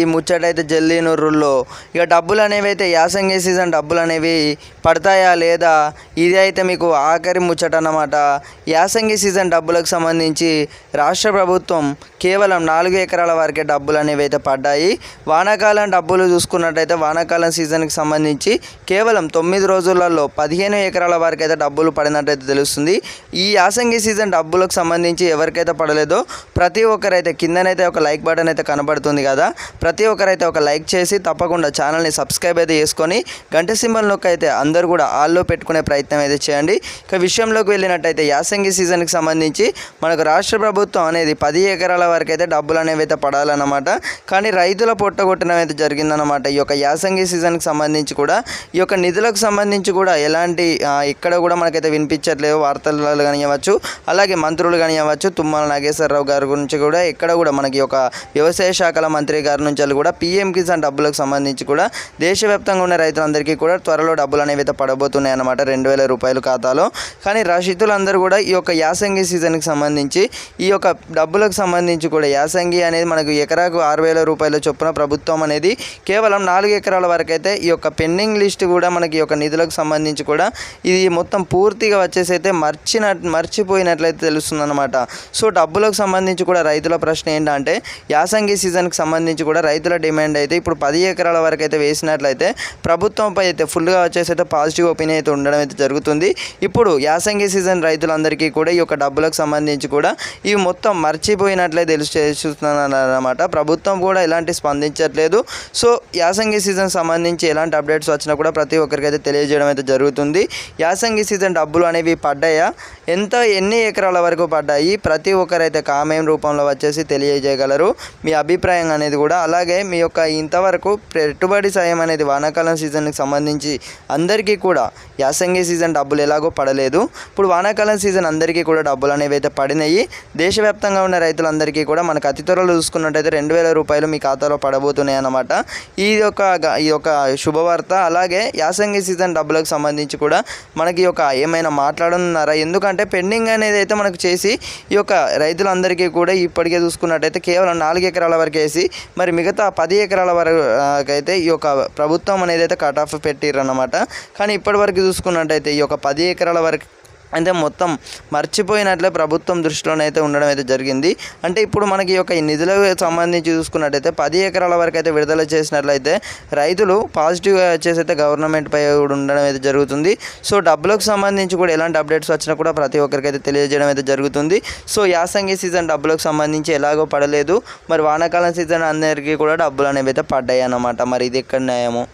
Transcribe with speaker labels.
Speaker 1: ఈ ముచ్చటైతే జల్దీ నుర్రుల్లో. ఇక డబ్బులు అనేవి అయితే యాసంగి సీజన్ డబ్బులు అనేవి పడతాయా లేదా? ఇది అయితే మీకు ఆఖరి ముచ్చట అన్నమాట యాసంగి సీజన్ డబ్బులకు సంబంధించి రాష్ట్ర ప్రభుత్వం కేవలం నాలుగు ఎకరాల వరకే డబ్బులు అనేవి అయితే పడ్డాయి. వానాకాలం డబ్బులు చూసుకున్నట్టయితే వానాకాలం సీజన్కి సంబంధించి కేవలం తొమ్మిది రోజులలో పదిహేను ఎకరాల వరకు అయితే డబ్బులు పడినట్టయితే తెలుస్తుంది. ఈ యాసంగి సీజన్ డబ్బులకు సంబంధించి ఎవరికైతే పడలేదో ప్రతి ఒక్కరైతే కిందనైతే ఒక లైక్ బటన్ అయితే కనబడుతుంది కదా. ప్రతి ఒక్కరైతే ఒక లైక్ చేసి తప్పకుండా ఛానల్ని సబ్స్క్రైబ్ అయితే చేసుకొని గంట సింబల్ నొక్క అయితే అందరూ కూడా ఆల్లో పెట్టుకునే ప్రయత్నం అయితే చేయండి. ఇక విషయంలోకి వెళ్ళినట్టయితే యాసంగి సీజన్కి సంబంధించి మనకు రాష్ట్ర ప్రభుత్వం అనేది పది ఎకరాల వరకు అయితే డబ్బులు అనేవి అయితే పడాలన్నమాట. కానీ రైతుల పొట్టగొట్టడం అయితే జరిగిందన్నమాట. ఈ యొక్క యాసంగి సీజన్కి సంబంధించి కూడా ఈ యొక్క నిధులకు సంబంధించి కూడా ఎలాంటి ఎక్కడ ఇక్కడ కూడా మనకైతే వినిపించట్లేదు వార్తలలో కానివ్వచ్చు అలాగే మంత్రులు కానివ్వచ్చు తుమ్మల నాగేశ్వరరావు గారి గురించి కూడా ఎక్కడ కూడా మనకి ఒక వ్యవసాయ శాఖల మంత్రి గారి నుంచి కూడా. పిఎం కిసాన్ డబ్బులకు సంబంధించి కూడా దేశవ్యాప్తంగా ఉన్న రైతులందరికీ కూడా త్వరలో డబ్బులు అనేవి అయితే పడబోతున్నాయి అన్నమాట. రెండు వేల రూపాయల ఖాతాలో. కానీ రషితులందరూ కూడా ఈ యొక్క యాసంగి సీజన్కి సంబంధించి ఈ యొక్క డబ్బులకు సంబంధించి కూడా యాసంగి అనేది మనకు ఎకరాకు ఆరు వేల రూపాయల చొప్పున ప్రభుత్వం అనేది కేవలం నాలుగు ఎకరాల వరకు అయితే ఈ యొక్క పెండింగ్ లిస్ట్ కూడా మనకి ఈ యొక్క నిధులకు సంబంధించి కూడా ఇది మొత్తం పూర్తిగా వచ్చేసి అయితే మర్చిన మర్చిపోయినట్లయితే తెలుస్తుంది అనమాట సో డబ్బులకు సంబంధించి కూడా రైతుల ప్రశ్న ఏంటంటే యాసంగి సీజన్కి సంబంధించి కూడా రైతుల డిమాండ్ అయితే ఇప్పుడు పది ఎకరాల వరకు అయితే వేసినట్లయితే ప్రభుత్వంపై అయితే ఫుల్గా వచ్చేసి అయితే పాజిటివ్ ఒపీనియన్ అయితే ఉండడం అయితే జరుగుతుంది. ఇప్పుడు యాసంగి సీజన్ రైతులందరికీ కూడా ఈ యొక్క డబ్బులకు సంబంధించి కూడా ఇవి మొత్తం మర్చిపోయినట్లే తెలుసు చూస్తున్నాను అన్నమాట ప్రభుత్వం కూడా ఎలాంటి స్పందించట్లేదు. సో యాసంగి సీజన్ సంబంధించి ఎలాంటి అప్డేట్స్ వచ్చినా కూడా ప్రతి ఒక్కరికి అయితే తెలియజేయడం అయితే జరుగుతుంది. యాసంగి సీజన్ డబ్బులు అనేవి పడ్డాయా? ఎంత ఎన్ని ఎకరాల వరకు పడ్డాయి? ప్రతి ఒక్కరైతే కామెంట్ రూపంలో వచ్చేసి తెలియజేయగలరు. మీ అభిప్రాయం అనేది కూడా అలాగే మీ యొక్క ఇంతవరకు పెట్టుబడి సాయం అనేది వానాకాలం సీజన్కి సంబంధించి అందరికీ కూడా యాసంగి సీజన్ డబ్బులు ఎలాగో పడలేదు. ఇప్పుడు వానాకాలం సీజన్ అందరికీ కూడా డబ్బులు అనేవి అయితే పడినాయి. దేశవ్యాప్తంగా ఉన్న రైతులందరికీ కూడా మనకు అతి త్వరలో చూసుకున్నట్టయితే రెండు వేల రూపాయలు మీ ఖాతాలో పడబోతున్నాయి అన్నమాట. ఈ యొక్క ఈ యొక్క శుభవార్త అలాగే యాసంగి సీజన్ డబ్బులకు సంబంధించి కూడా మనకి ఒక యొక్క ఏమైనా మాట్లాడుతున్నారా ఎందుకంటే పెండింగ్ అనేది అయితే మనకు చేసి ఈ యొక్క రైతులందరికీ కూడా ఇప్పటికే చూసుకున్నట్టయితే కేవలం నాలుగు ఎకరాల వరకు వేసి మరి మిగతా పది ఎకరాల వరకు అయితే ఈ యొక్క ప్రభుత్వం అనేది అయితే కట్ ఆఫ్ పెట్టిర్రన్నమాట. కానీ ఇప్పటి వరకు చూసుకున్నట్టయితే ఈ యొక్క పది ఎకరాల వరకు అంటే మొత్తం మర్చిపోయినట్లే ప్రభుత్వం దృష్టిలోనైతే ఉండడం అయితే జరిగింది. అంటే ఇప్పుడు మనకి యొక్క ఈ నిధులకు సంబంధించి చూసుకున్నట్టయితే పది ఎకరాల వరకు అయితే విడుదల చేసినట్లయితే రైతులు పాజిటివ్గా వచ్చేసి అయితే గవర్నమెంట్ పై కూడా ఉండడం అయితే జరుగుతుంది. సో డబ్బులకు సంబంధించి కూడా ఎలాంటి అప్డేట్స్ వచ్చినా కూడా ప్రతి ఒక్కరికి అయితే తెలియజేయడం అయితే జరుగుతుంది. సో యాసంగి సీజన్ డబ్బులకు సంబంధించి ఎలాగో పడలేదు. మరి వానాకాలం సీజన్ అందరికీ కూడా డబ్బులు అనేవి అయితే పడ్డాయి అన్నమాట. మరి ఇది ఎక్కడ న్యాయము?